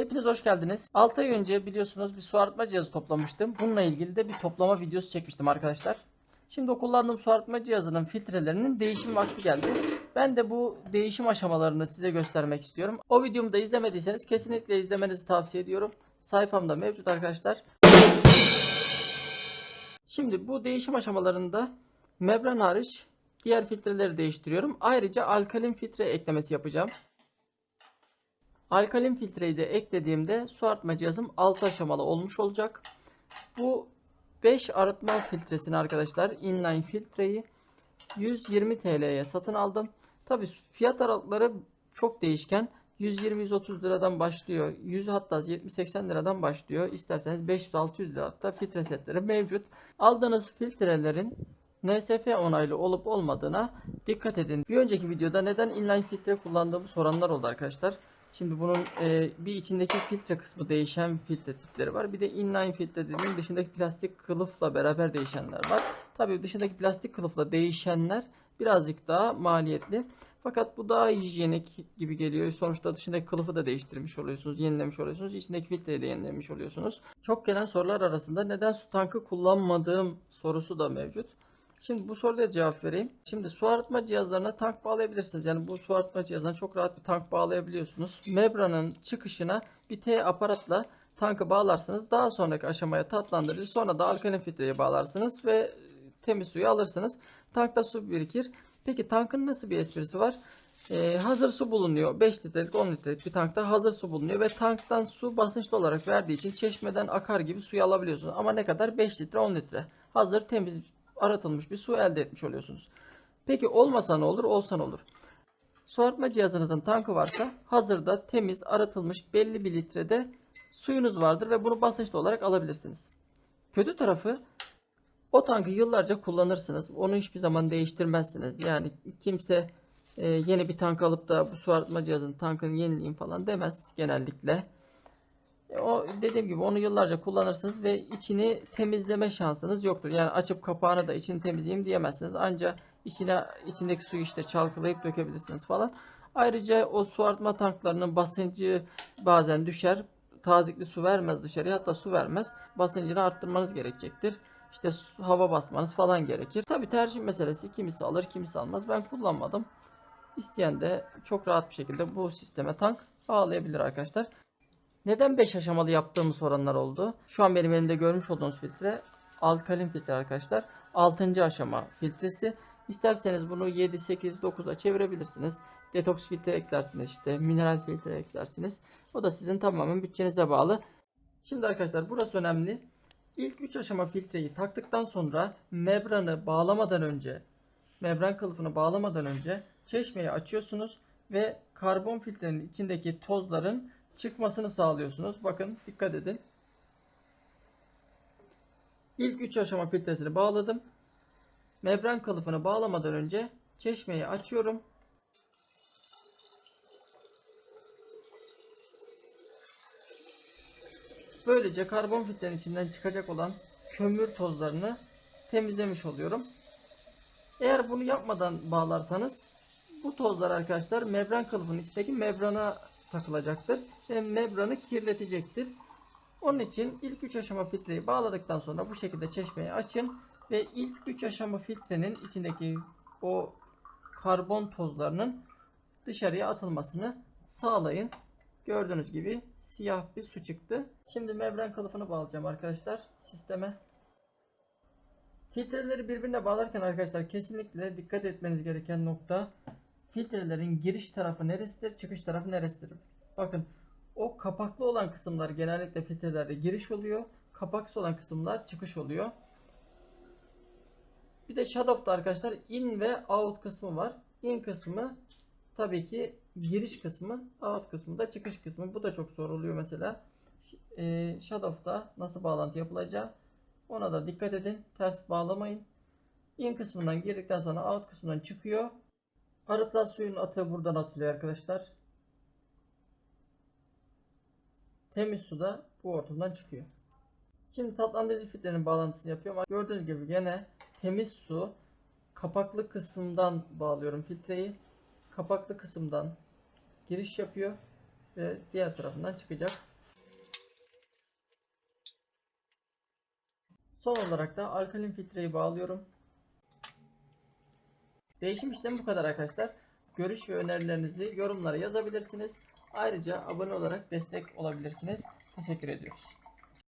Hepiniz hoş geldiniz. 6 ay önce biliyorsunuz bir su arıtma cihazı toplamıştım. Bununla ilgili de bir toplama videosu çekmiştim arkadaşlar. Şimdi o kullandığım su arıtma cihazının filtrelerinin değişim vakti geldi. Ben de bu değişim aşamalarını size göstermek istiyorum. O videomu da izlemediyseniz kesinlikle izlemenizi tavsiye ediyorum. Sayfamda mevcut arkadaşlar. Şimdi bu değişim aşamalarında membran hariç diğer filtreleri değiştiriyorum. Ayrıca alkalin filtre eklemesi yapacağım. Alkalin filtreyi de eklediğimde su arıtma cihazım 6 aşamalı olmuş olacak. Bu 5 arıtma filtresini arkadaşlar inline filtreyi 120 TL'ye satın aldım. Tabi fiyat aralıkları çok değişken. 120-130 liradan başlıyor. 100 hatta 70-80 liradan başlıyor. İsterseniz 500-600 lira hatta filtre setleri mevcut. Aldığınız filtrelerin NSF onaylı olup olmadığına dikkat edin. Bir önceki videoda neden inline filtre kullandığımı soranlar oldu arkadaşlar. Şimdi bunun e, bir içindeki filtre kısmı değişen filtre tipleri var. Bir de inline filtre dediğim dışındaki plastik kılıfla beraber değişenler var. Tabii dışındaki plastik kılıfla değişenler birazcık daha maliyetli. Fakat bu daha hijyenik gibi geliyor. Sonuçta dışındaki kılıfı da değiştirmiş oluyorsunuz, yenilemiş oluyorsunuz. İçindeki filtreyi de yenilemiş oluyorsunuz. Çok gelen sorular arasında neden su tankı kullanmadığım sorusu da mevcut. Şimdi bu soruya cevap vereyim. Şimdi su arıtma cihazlarına tank bağlayabilirsiniz. Yani bu su arıtma cihazına çok rahat bir tank bağlayabiliyorsunuz. Membranın çıkışına bir T aparatla tankı bağlarsınız. Daha sonraki aşamaya tatlandırır. Sonra da alkalin filtreyi bağlarsınız ve temiz suyu alırsınız. Tankta su birikir. Peki tankın nasıl bir esprisi var? Ee, hazır su bulunuyor. 5 litrelik 10 litrelik bir tankta hazır su bulunuyor ve tanktan su basınçlı olarak verdiği için çeşmeden akar gibi suyu alabiliyorsunuz. Ama ne kadar? 5 litre 10 litre. Hazır temiz aratılmış bir su elde etmiş oluyorsunuz. Peki olmasa ne olur? Olsa ne olur? Su arıtma cihazınızın tankı varsa hazırda temiz aratılmış belli bir litrede suyunuz vardır ve bunu basınçlı olarak alabilirsiniz. Kötü tarafı o tankı yıllarca kullanırsınız. Onu hiçbir zaman değiştirmezsiniz. Yani kimse e, yeni bir tank alıp da bu su arıtma cihazının tankını yenileyim falan demez genellikle. O dediğim gibi onu yıllarca kullanırsınız ve içini temizleme şansınız yoktur. Yani açıp kapağını da içini temizleyeyim diyemezsiniz. Ancak içine içindeki suyu işte çalkalayıp dökebilirsiniz falan. Ayrıca o su arıtma tanklarının basıncı bazen düşer. Tazikli su vermez dışarıya hatta su vermez. Basıncını arttırmanız gerekecektir. İşte su- hava basmanız falan gerekir. Tabi tercih meselesi. Kimisi alır kimisi almaz. Ben kullanmadım. İsteyen de çok rahat bir şekilde bu sisteme tank bağlayabilir arkadaşlar. Neden 5 aşamalı yaptığımı soranlar oldu. Şu an benim elimde görmüş olduğunuz filtre alkalin filtre arkadaşlar. 6. aşama filtresi. İsterseniz bunu 7, 8, 9'a çevirebilirsiniz. Detoks filtre eklersiniz işte. Mineral filtre eklersiniz. O da sizin tamamen bütçenize bağlı. Şimdi arkadaşlar burası önemli. İlk 3 aşama filtreyi taktıktan sonra membranı bağlamadan önce membran kılıfını bağlamadan önce çeşmeyi açıyorsunuz ve karbon filtrenin içindeki tozların çıkmasını sağlıyorsunuz. Bakın dikkat edin. İlk 3 aşama filtresini bağladım. Membran kılıfını bağlamadan önce çeşmeyi açıyorum. Böylece karbon filtrenin içinden çıkacak olan kömür tozlarını temizlemiş oluyorum. Eğer bunu yapmadan bağlarsanız bu tozlar arkadaşlar membran kılıfının içindeki membrana takılacaktır ve membranı kirletecektir. Onun için ilk 3 aşama filtreyi bağladıktan sonra bu şekilde çeşmeyi açın ve ilk 3 aşama filtrenin içindeki o karbon tozlarının dışarıya atılmasını sağlayın. Gördüğünüz gibi siyah bir su çıktı. Şimdi membran kılıfını bağlayacağım arkadaşlar sisteme. Filtreleri birbirine bağlarken arkadaşlar kesinlikle dikkat etmeniz gereken nokta filtrelerin giriş tarafı neresidir, çıkış tarafı neresidir? Bakın o kapaklı olan kısımlar genellikle filtrelerde giriş oluyor. Kapaksız olan kısımlar çıkış oluyor. Bir de shut-off'ta arkadaşlar in ve out kısmı var. In kısmı tabii ki giriş kısmı, out kısmı da çıkış kısmı. Bu da çok zor oluyor mesela. E, shut-off'ta nasıl bağlantı yapılacağı ona da dikkat edin. Ters bağlamayın. In kısmından girdikten sonra out kısmından çıkıyor. Arıtılan suyun atığı buradan atılıyor arkadaşlar. Temiz su da bu ortamdan çıkıyor. Şimdi tatlandırıcı filtrenin bağlantısını yapıyorum. Gördüğünüz gibi gene temiz su kapaklı kısımdan bağlıyorum filtreyi. Kapaklı kısımdan giriş yapıyor ve diğer tarafından çıkacak. Son olarak da alkalin filtreyi bağlıyorum. Değişim işlemi bu kadar arkadaşlar. Görüş ve önerilerinizi yorumlara yazabilirsiniz. Ayrıca abone olarak destek olabilirsiniz. Teşekkür ediyoruz.